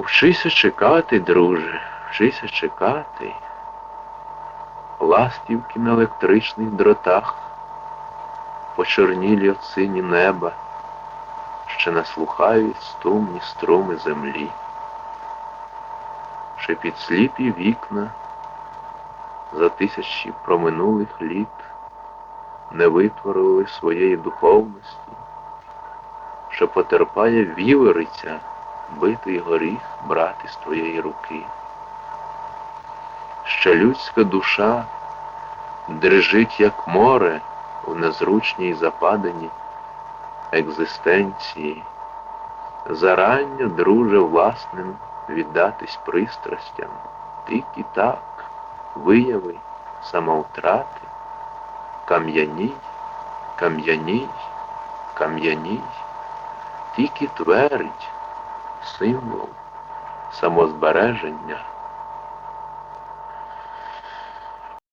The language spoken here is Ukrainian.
Вчися чекати, друже, вчися чекати. Ластівки на електричних дротах, почорнілі от сині неба, ще наслухають стумні струми землі. Ще під сліпі вікна за тисячі проминулих літ не витворили своєї духовності, що потерпає вівериця битий горіх брати з твоєї руки. Що людська душа дрижить, як море в незручній западині екзистенції, зарання, друже, власним віддатись пристрастям, тільки так, вияви самовтрати, кам'яній, кам'яній, кам'яній, тільки твердь, символ самозбереження.